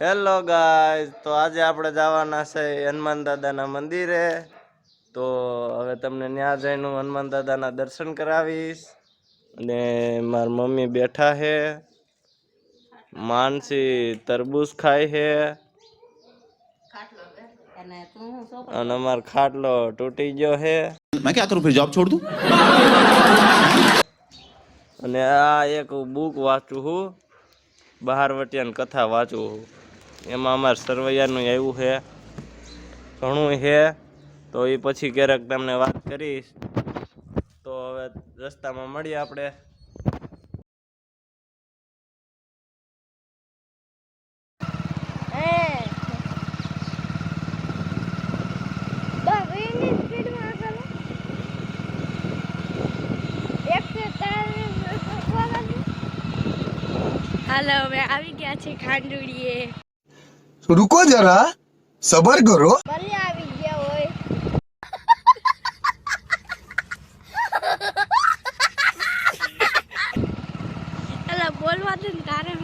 Hello ગાય તો આજે આપણે જવાના છે હનુમાન દાદાના મંદિરે. તો હવે તમને ત્યાં જઈને હું હનુમાન દાદાના દર્શન કરાવીશ. અને મારી મમ્મી બેઠા હે. માનસી તરબૂજ ખાય છે અને અમાર ખાટલો તૂટી ગયો છે મેં ક્યાં કરું? ફિર જોબ છોડ દઉં? અને આ એક બુક વાંચું છું બહારવટિયાની કથા વાંચું છું એમાં અમારે સરવૈયાનું આવ્યું છે. ઘણું છે. તો એ પછી ક્યારેક તમને વાત કરીશ. તો હવે રસ્તામાં મળીએ આપણે. હાલો હવે આવી ગયા છે ખાંડુડીએ. રૂકો જરા સબર કરો. ભલે આવી ગયા હોય. અલા બોલવા દે તારે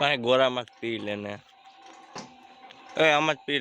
પાસે ગોરામાં જ પી લે ને. એ આમાં જ પી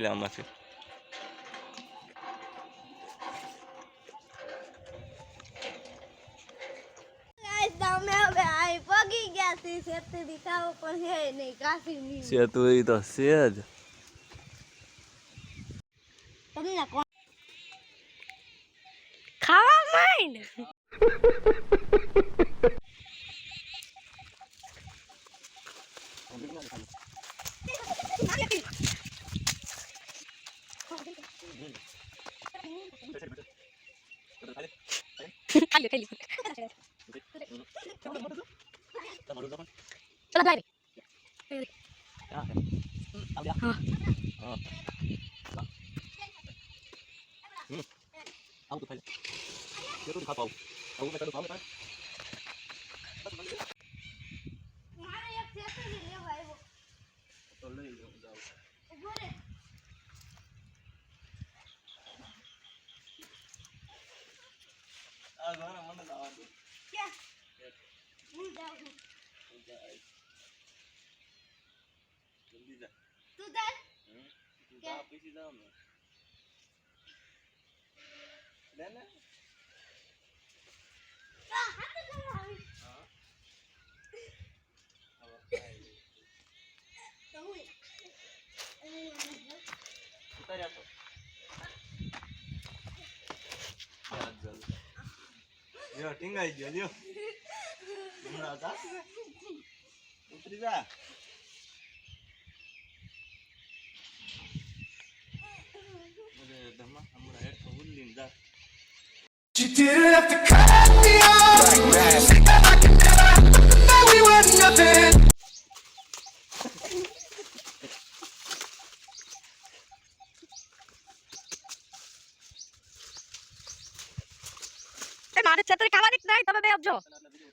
ખાલી ખાલી ખાવું પણ હે નહીં કાફી નહીં છે તું એ તો છે જ તમને કોણ ખાવા માંડ ખાલી ખાલી ચલો જાય મારે એક શેતીથી લેવા આવ્યો ઊભો રે ક્યાં જાઉં છું તું જા ક્યાં? આ હાથે કરવા આવી. તો હું લ્યો ટીંગાઈ ગયો, લ્યો હમણાં ઉતરી જા didn't have to cut me off. I could never that we were nothing. મારે છત્રી ખાવાની જ નહીં તમે બે આપજો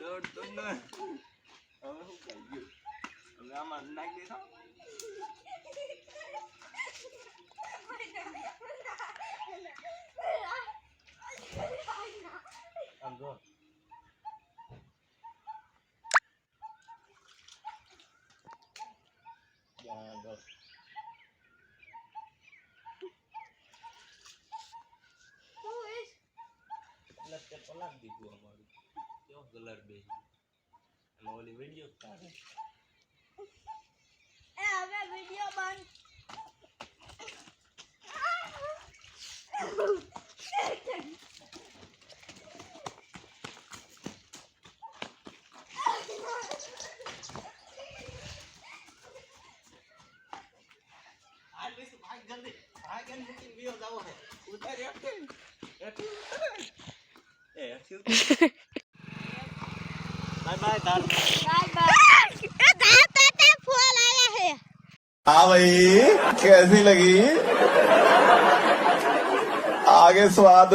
đơn tuấn ơi ờ không phải gì ra mà đánh đấy thôi. એટલે તે પલાટ દીધું અમારું કેવો કલર બેસી અને ઓલી વિડીયો કાઢે એ હવે વિડિયો બંધ આ બેસ ભાગ જલ્દી ભાગ એમ મૂકીને વિયો જાવો છે ઉતાર हाँ भाई कैसी लगी आगे स्वाद